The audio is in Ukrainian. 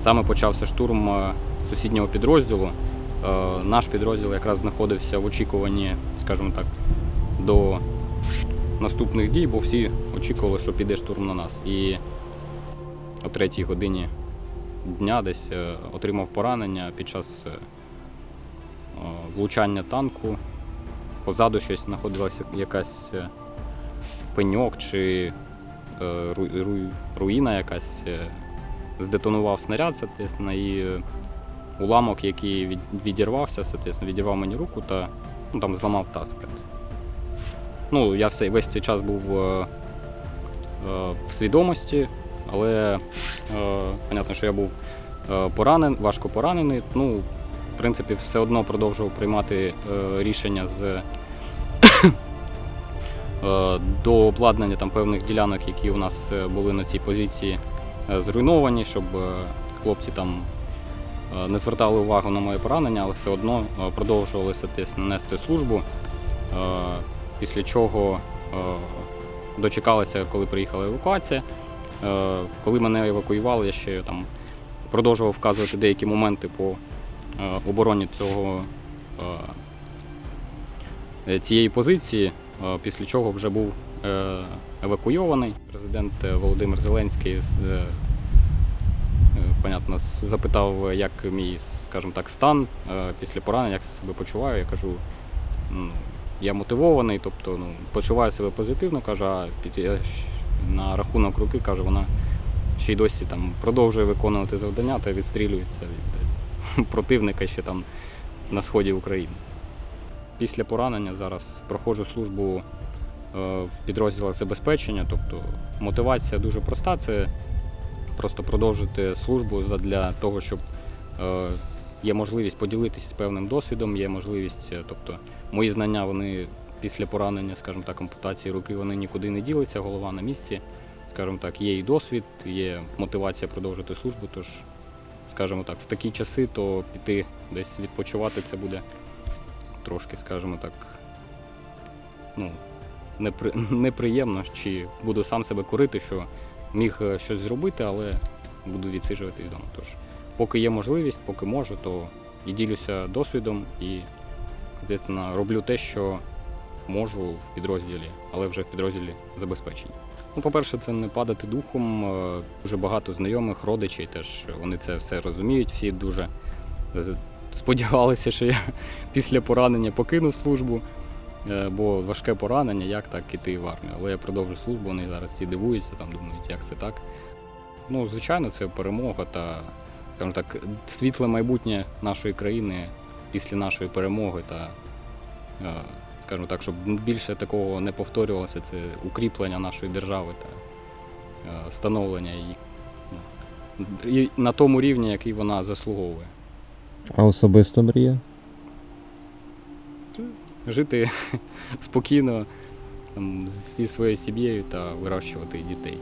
саме почався штурм е, сусіднього підрозділу. Е, Наш підрозділ якраз знаходився в очікуванні, скажімо так, до наступних дій, бо всі очікували, що піде штурм на нас. І о третій годині дня десь е, отримав поранення під час влучання танку. Позаду щось знаходилася якась пеньок чи ру- ру- руїна якась. Здетонував снаряд, соответственно, і е, уламок, який від- відірвався, соответственно, відірвав мені руку та ну, там зламав таз. Ну, я все, весь цей час був е, е, в свідомості, але е, що я був е, поранен, важко поранений. Ну, в принципі, все одно продовжував приймати е, рішення з е, до обладнання там певних ділянок, які у нас е, були на цій позиції зруйновані, щоб е, хлопці там е, не звертали увагу на моє поранення, але все одно е, продовжували соответственно, нести службу. Е, Після чого е, дочекалися, коли приїхала евакуація. Е, Коли мене евакуювали, я ще там продовжував вказувати деякі моменти по е, обороні цього, е, цієї позиції, е, після чого вже був е, евакуйований. Президент е, Володимир Зеленський е, е, понятно, запитав, як мій, скажімо так, стан е, після поранення, як я себе почуваю. Я кажу, ну, я мотивований, тобто ну, почуваю себе позитивно, каже, а на рахунок руки, каже, вона ще й досі там продовжує виконувати завдання та відстрілюється від е, противника ще там на сході України. Після поранення зараз проходжу службу е, в підрозділах забезпечення, тобто мотивація дуже проста. Це просто продовжити службу для того, щоб е, є можливість поділитися певним досвідом, є можливість, е, тобто мої знання вони після поранення, скажімо так, ампутації руки вони нікуди не ділиться, голова на місці. Скажімо так, є і досвід, є мотивація продовжити службу. Тож, скажімо так, в такі часи, то піти десь відпочивати це буде трошки, скажімо так, ну, непри... неприємно, чи буду сам себе корити, що міг е, щось зробити, але буду відсиджувати вдома. Тож, поки є можливість, поки можу, то і ділюся досвідом і роблю те, що можу в підрозділі, але вже в підрозділі забезпечення. Ну, по-перше, це не падати духом. Е, Дуже багато знайомих, родичей теж вони це все розуміють. Всі дуже сподівалися, що я після поранення покину службу, е, бо важке поранення, як так іти в армію. Але я продовжу службу, вони зараз всі дивуються, там думають, як це так. Ну, звичайно, це перемога та, скажімо так, світле майбутнє нашої країни після нашої перемоги та, е, скажімо так, щоб більше такого не повторювалося, це укріплення нашої держави та е, становлення її ну, і на тому рівні, який вона заслуговує. А особисто мрія? Жити спокійно там, зі своєю сім'єю та вирощувати дітей.